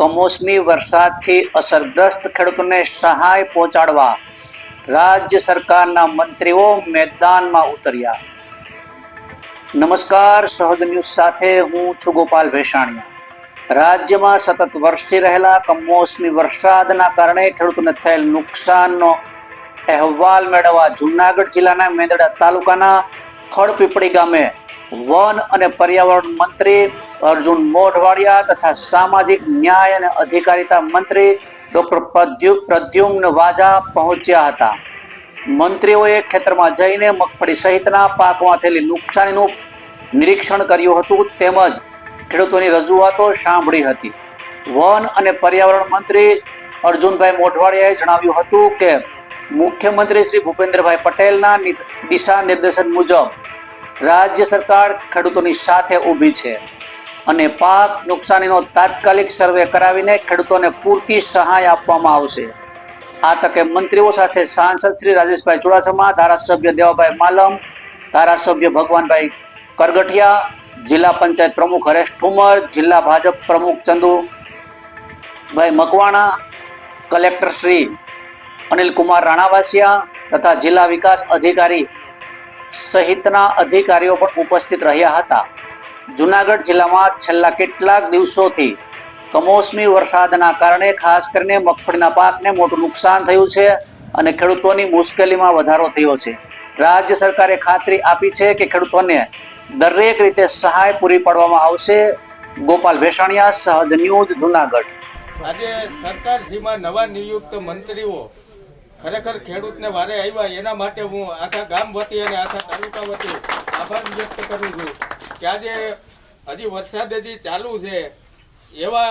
કમોસમી વરસાદથી અસરગ્રસ્ત ખેડૂતોને સહાય પહોંચાડવા રાજ્ય સરકારના મંત્રીઓ મેદાનમાં ઉતર્યા. નમસ્કાર, સહજ ન્યૂઝ સાથે હું છું ગોપાલ ભેસાણીયા. રાજ્યમાં સતત વરસી રહેલા કમોસમી વરસાદના કારણે ખેડૂતોને થયેલ નુકસાનનો અહેવાલ મેળવવા જૂનાગઢ જિલ્લાના મેંદડા તાલુકાના ખડપીપળી ગામે વન અને પર્યાવરણ મંત્રી અર્જુન મોઢવાડિયા તથા સામાજિક ન્યાય અને અધિકારિતા મંત્રી ડોક્ટર પ્રદ્યુમ્ન વાજા પહોંચ્યા હતા. મંત્રીઓએ ખેતરમાં જઈને મગફળી સહિતના પાકમાં થયેલી નુકસાનીનું નિરીક્ષણ કર્યું હતું તેમજ ખેડૂતોની રજૂઆતો સાંભળી હતી. વન અને પર્યાવરણ મંત્રી અર્જુનભાઈ મોઢવાડિયાએ જણાવ્યું હતું કે, મુખ્યમંત્રી શ્રી ભૂપેન્દ્રભાઈ પટેલના દિશા નિર્દેશન મુજબ રાજ્ય સરકાર ખેડૂતોની સાથે ઊભી છે અને પાક નુકસાનીનો તાત્કાલિક સર્વે કરાવીને ખેડૂતોને પૂરતી સહાય આપવામાં આવશે. આ તકે મંત્રીઓ સાથે સાંસદ શ્રી રાજેશભાઈ ચુડાસમા, ધારાસભ્ય દેવાભાઈ માલમ, ધારાસભ્ય ભગવાનભાઈ કરગઠિયા, જિલ્લા પંચાયત પ્રમુખ હરેશ ઠુમર, જિલ્લા ભાજપ પ્રમુખ ચંદુભાઈ મકવાણા, કલેક્ટર શ્રી અનિલ કુમાર રાણાવાસિયા તથા જિલ્લા વિકાસ અધિકારી સહિતના અધિકારીઓ પણ ઉપસ્થિત રહ્યા હતા. જુનાગઢ જિલ્લામાં છેલ્લા કેટલાક દિવસોથી કમોસમી વરસાદના કારણે ખાસ કરીને મગફળીના પાકને મોટું નુકસાન થયું છે અને ખેડૂતોની મુશ્કેલીમાં વધારો થયો છે. રાજ્ય સરકારે ખાતરી આપી છે કે ખેડૂતોને દરેક રીતે સહાય પૂરી પાડવામાં આવશે. ગોપાલ ભેસાણીયા, સહજ ન્યૂઝ જુનાગઢ. આજે સરકારશ્રીમાં નવા નિયુક્ત મંત્રીઓ ખરેખર ખેડૂતને વારે આવ્યા, એના માટે હું આખા ગામ વતી અને આખા તાલુકા વતી આભાર વ્યક્ત કરું છું કે આજે હજી વરસાદ હજી ચાલુ છે. એવા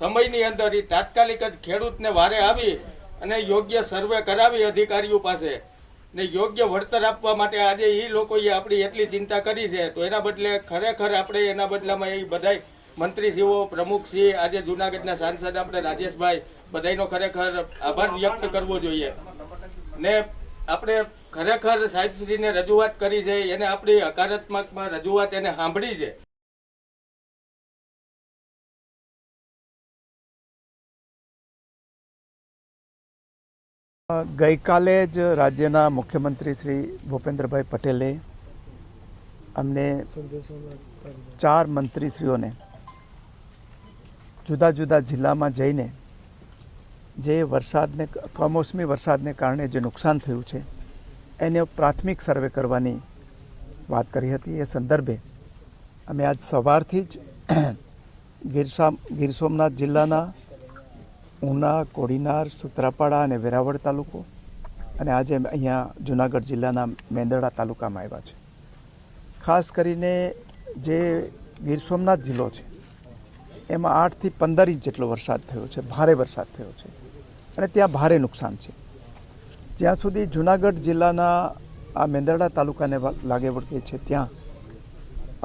સમયની અંદર એ તાત્કાલિક જ ખેડૂતને વારે આવી અને યોગ્ય સર્વે કરાવી અધિકારીઓ પાસે ને યોગ્ય વળતર આપવા માટે આજે એ લોકોએ આપણી એટલી ચિંતા કરી છે. તો એના બદલે ખરેખર આપણે એના બદલામાં એ બધાય મંત્રીશ્રીઓ, પ્રમુખશ્રી, આજે જુનાગઢના સાંસદ આપણે રાજેશભાઈ, બધાયનો ખરેખર આભાર વ્યક્ત કરવો જોઈએ. ને આપણે ખરેખર સાહેબશ્રીને રજૂઆત કરી છે, એને આપણી હકારાત્મકમાં રજૂઆત એને સાંભળી છે. ગઈકાલે જ રાજ્યના મુખ્યમંત્રી શ્રી ભૂપેન્દ્રભાઈ પટેલે અમને ચાર મંત્રીશ્રીઓને જુદા જુદા જિલ્લામાં જઈને જે વરસાદને, કમોસમી વરસાદને કારણે જે નુકસાન થયું છે, એને પ્રાથમિક સર્વે કરવાની વાત કરી હતી. એ સંદર્ભે અમે આજ સવારથી જ ગીરસા ગીર સોમનાથ જિલ્લાના ઉના, કોડીનાર, સુત્રાપાડા અને વેરાવળ તાલુકો અને આજે અહીંયા જુનાગઢ જિલ્લાના મેંદરડા તાલુકામાં આવ્યા છે. ખાસ કરીને જે ગીર સોમનાથ જિલ્લો છે, એમાં આઠથી પંદર ઇંચ જેટલો વરસાદ થયો છે, ભારે વરસાદ થયો છે. અને ત્યાં ભારે નુકસાન છે. જ્યાં સુધી જુનાગઢ જિલ્લાના આ મેંદરડા તાલુકાને લાગે વળગે છે, ત્યાં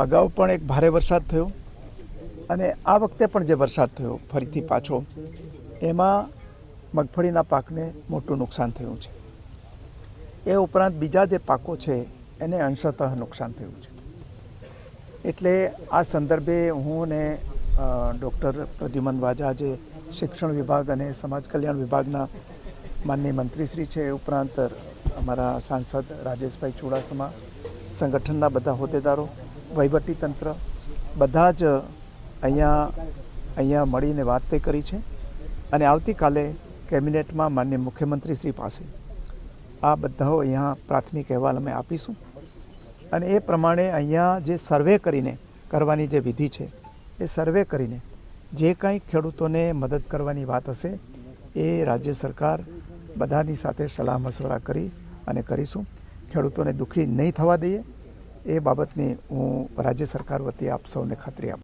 અગાઉ પણ એક ભારે વરસાદ થયો અને આ વખતે પણ જે વરસાદ થયો ફરીથી પાછો, એમાં મગફળીના પાકને મોટું નુકસાન થયું છે. એ ઉપરાંત બીજા જે પાકો છે, એને અંશતઃ નુકસાન થયું છે. એટલે આ સંદર્ભે હું ને ડૉક્ટર પ્રદ્યુમન વાજા જે શિક્ષણ વિભાગ અને સમાજ કલ્યાણ વિભાગના માનનીય મંત્રીશ્રી છે. ઉપરાંત અમારા સાંસદ રાજેશભાઈ ચુડાસમા, સંગઠનના બધા હોદ્દેદારો તંત્ર, બધા જ અહીંયા અહીંયા મળીને વાત તે કરી છે અને આવતીકાલે કેબિનેટમાં માન્ય મુખ્યમંત્રી શ્રી પાસે આ બધાઓ અહીંયા પ્રાથમિક અહેવાલ અમે આપીશું. અને એ પ્રમાણે અહીંયા જે સર્વે કરીને કરવાની જે વિધિ છે, એ સર્વે કરીને જે કાંઈ ખેડૂતોને મદદ કરવાની વાત હશે, એ રાજ્ય સરકાર બધાની સાથે સલાહ મશવરા કરી અને કરીશું. ખેડૂતોને દુઃખી નહીં થવા દઈએ. એ બાબતની હું રાજ્ય સરકાર વતી આપ સૌને ખાતરી આપું.